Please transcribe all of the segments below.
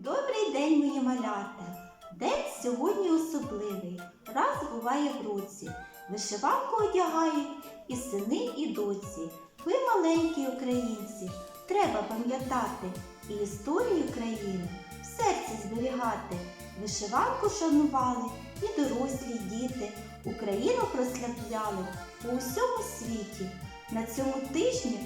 Добрий день, мої малята! День сьогодні особливий. Раз буває в році. Вишиванку одягають і сини, і доці. Ви маленькі українці. Треба пам'ятати і історію країни в серці зберігати. Вишиванку шанували і дорослі і діти. Україну прославляли у усьому світі. На цьому тижні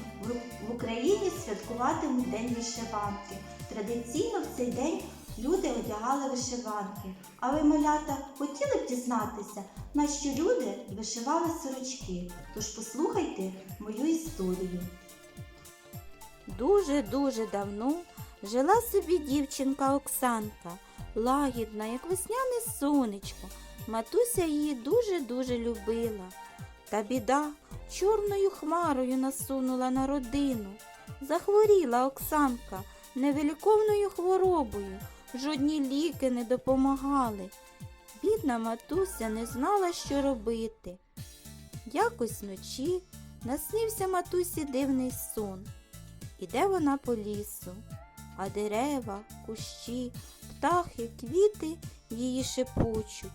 в Україні святкуватимуть День вишиванки. Традиційно в цей день люди одягали вишиванки. А ви, малята, хотіли б дізнатися, на що люди вишивали сорочки? Тож послухайте мою історію. Дуже-дуже давно жила собі дівчинка Оксанка, лагідна, як весняне сонечко. Матуся її дуже-дуже любила. Та біда чорною хмарою насунула на родину. Захворіла Оксанка невиліковною хворобою, жодні ліки не допомагали. Бідна матуся не знала, що робити. Якось вночі наснився матусі дивний сон. Іде вона по лісу, а дерева, кущі, птахи, квіти її шепочуть.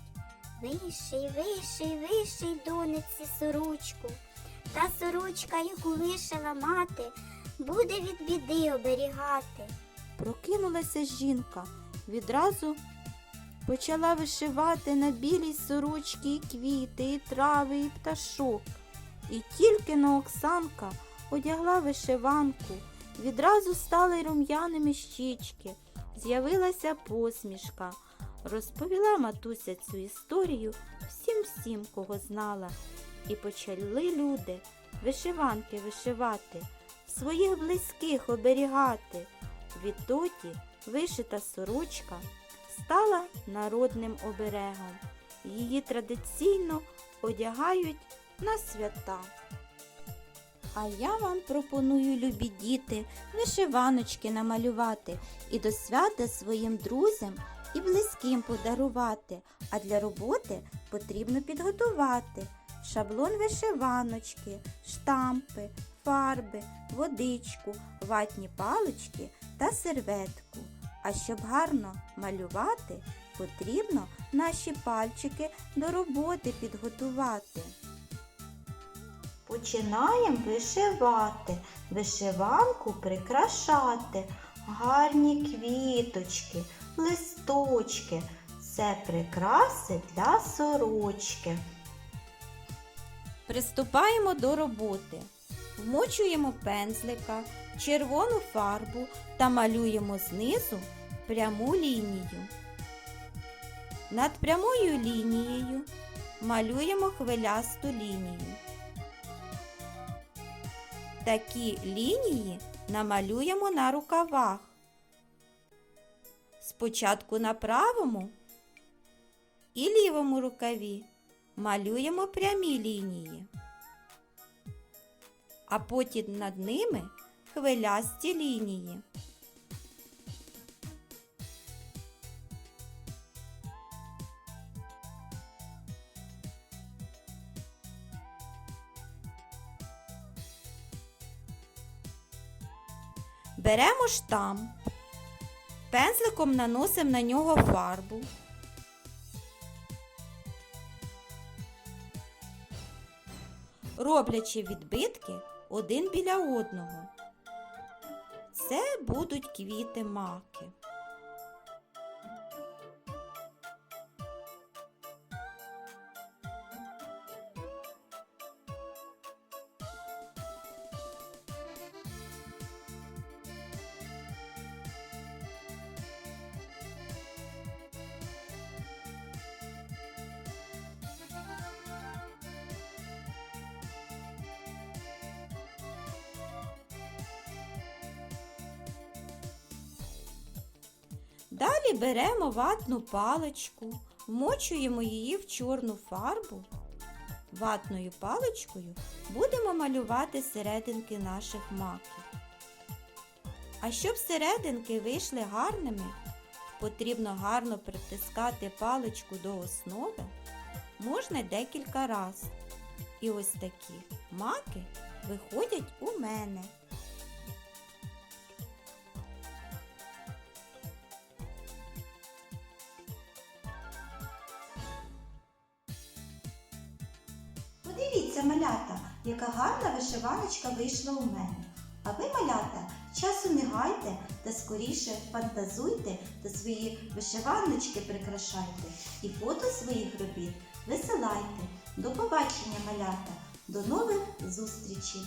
Виший, виший, виший, дониці сорочку. Та сорочка, яку вишила мати, буде від біди оберігати. Прокинулася жінка, відразу почала вишивати на білій сорочці і квіти, і трави, і пташок. І тільки на Оксанка одягла вишиванку, відразу стали рум'яними щічки, з'явилася посмішка. Розповіла матуся цю історію всім всім, кого знала, і почали люди вишиванки вишивати, своїх близьких оберігати. Відтоді вишита сорочка стала народним оберегом. Її традиційно одягають на свята. А я вам пропоную, любі діти, вишиваночки намалювати і до свята своїм друзям і близьким подарувати. А для роботи потрібно підготувати шаблон вишиваночки, штампи, фарби, водичку, ватні палички та серветку. А щоб гарно малювати, потрібно наші пальчики до роботи підготувати. Починаємо вишивати, вишиванку прикрашати, гарні квіточки, листочки. Це прикраси для сорочки. Приступаємо до роботи. Вмочуємо пензлика, червону фарбу та малюємо знизу пряму лінію. Над прямою лінією малюємо хвилясту лінію. Такі лінії намалюємо на рукавах. Спочатку на правому і лівому рукаві малюємо прямі лінії, а потім над ними хвилясті лінії. Беремо штамп, пензликом наносимо на нього фарбу. роблячи відбитки один біля одного. Це будуть квіти маки. Далі беремо ватну паличку, вмочуємо її в чорну фарбу. Ватною паличкою будемо малювати серединки наших маків. А щоб серединки вийшли гарними, потрібно гарно притискати паличку до основи, можна декілька разів. І ось такі маки виходять у мене. Подивіться, малята, яка гарна вишиваночка вийшла у мене. А ви, малята, часу не гайте та скоріше фантазуйте та свої вишиваночки прикрашайте і фото своїх робіт висилайте. До побачення, малята! До нових зустрічей!